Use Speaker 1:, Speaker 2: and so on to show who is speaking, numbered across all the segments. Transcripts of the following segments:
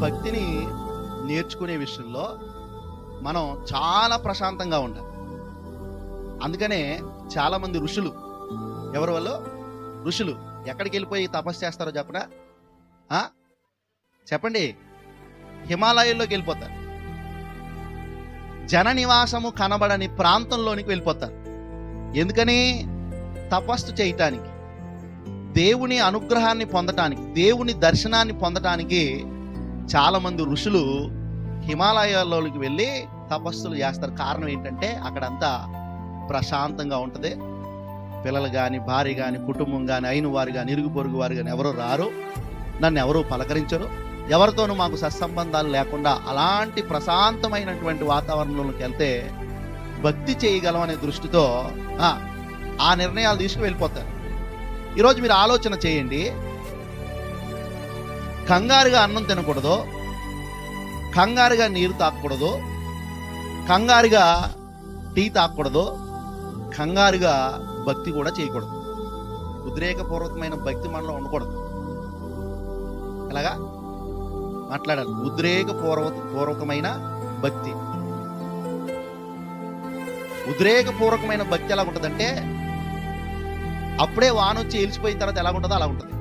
Speaker 1: భక్తిని నేర్చుకునే విషయంలో మనం చాలా ప్రశాంతంగా ఉండాలి. అందుకనే చాలామంది ఋషులు ఎవరి వల్ల ఋషులు. ఎక్కడికి వెళ్ళిపోయి తపస్సు చేస్తారో చెప్పనా? చెప్పండి. హిమాలయాల్లోకి వెళ్ళిపోతారు. జన నివాసము కనబడని ప్రాంతంలోనికి వెళ్ళిపోతారు. ఎందుకని? తపస్సు చేయటానికి దేవుని అనుగ్రహాన్ని పొందటానికి దేవుని దర్శనాన్ని పొందటానికి చాలా మంది ఋషులు హిమాలయాల్లోకి వెళ్ళి తపస్సులు చేస్తారు. కారణం ఏంటంటే అక్కడంతా ప్రశాంతంగా ఉంటుంది. పిల్లలు కానీ భార్య కానీ కుటుంబం కానీ అయిన వారు కానీ ఇరుగు పొరుగు వారు కానీ ఎవరో రారు. నన్ను ఎవరు పలకరించరు. ఎవరితోనూ మాకు సత్సంబంధాలు లేకుండా అలాంటి ప్రశాంతమైనటువంటి వాతావరణంలోకి వెళ్తే భక్తి చేయగలం అనే దృష్టితో ఆ, ఆ నిర్ణయాలు తీసుకు వెళ్ళిపోతారు ఈరోజు మీరు ఆలోచన చేయండి. కంగారుగా అన్నం తినకూడదు. కంగారుగా నీరు తాగకూడదు కంగారుగా టీ తాగకూడదు కంగారుగా భక్తి కూడా చేయకూడదు. ఉద్రేకపూర్వకమైన భక్తి మనలో ఉండకూడదు. ఎలాగా? మాట్లాడాలి. ఉద్రేకపూర్వ పూర్వకమైన భక్తి. ఉద్రేకపూర్వకమైన భక్తి ఎలా ఉంటుందంటే అప్పుడే వానొచ్చి ఏలిచిపోయిన తర్వాత ఎలా ఉంటుందో అలా ఉంటుంది.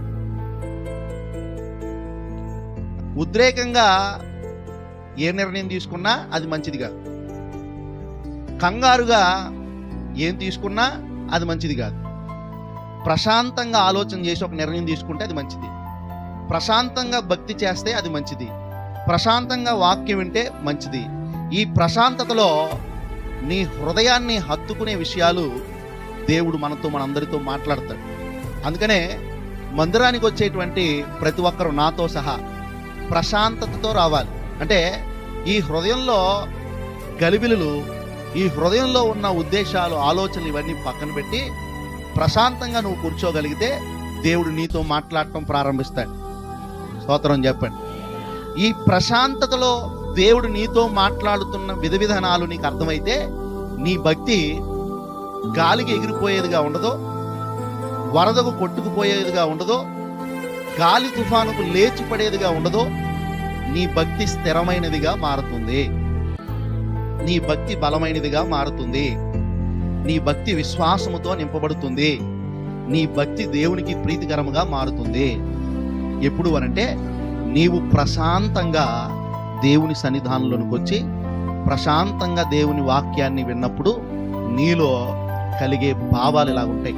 Speaker 1: ఉద్రేకంగా ఏ నిర్ణయం తీసుకున్నా అది మంచిది కాదు. కంగారుగా ఏం తీసుకున్నా అది మంచిది కాదు. ప్రశాంతంగా ఆలోచన చేసి ఒక నిర్ణయం తీసుకుంటే అది మంచిది. ప్రశాంతంగా భక్తి చేస్తే అది మంచిది. ప్రశాంతంగా వాక్యం వింటే మంచిది. ఈ ప్రశాంతతలో నీ హృదయాన్ని హత్తుకునే విషయాలు దేవుడు మనతో మనందరితో మాట్లాడతాడు. అందుకనే మందిరానికి వచ్చేటువంటి ప్రతి ఒక్కరు నాతో సహా ప్రశాంతతతో రావాలి. అంటే ఈ హృదయంలో గలిబిలులు ఈ హృదయంలో ఉన్న ఉద్దేశాలు ఆలోచనలు ఇవన్నీ పక్కన పెట్టి ప్రశాంతంగా నువ్వు కూర్చోగలిగితే దేవుడు నీతో మాట్లాడటం ప్రారంభిస్తాడు. స్తోత్రం చెప్పండి. ఈ ప్రశాంతతలో దేవుడు నీతో మాట్లాడుతున్న విధ విధానాలు నీకు అర్థమైతే నీ భక్తి గాలికి ఎగిరిపోయేదిగా ఉండదు వరదకు కొట్టుకుపోయేదిగా ఉండదు గాలి తుఫానుకు లేచి పడేదిగా నీ భక్తి స్థిరమైనదిగా మారుతుంది. నీ భక్తి బలమైనదిగా మారుతుంది. నీ భక్తి విశ్వాసముతో నింపబడుతుంది. నీ భక్తి దేవునికి ప్రీతికరముగా మారుతుంది. ఎప్పుడు అనంటే నీవు ప్రశాంతంగా దేవుని సన్నిధానంలోనికి వచ్చి ప్రశాంతంగా దేవుని వాక్యాన్ని విన్నప్పుడు నీలో కలిగే భావాలు ఇలా ఉంటాయి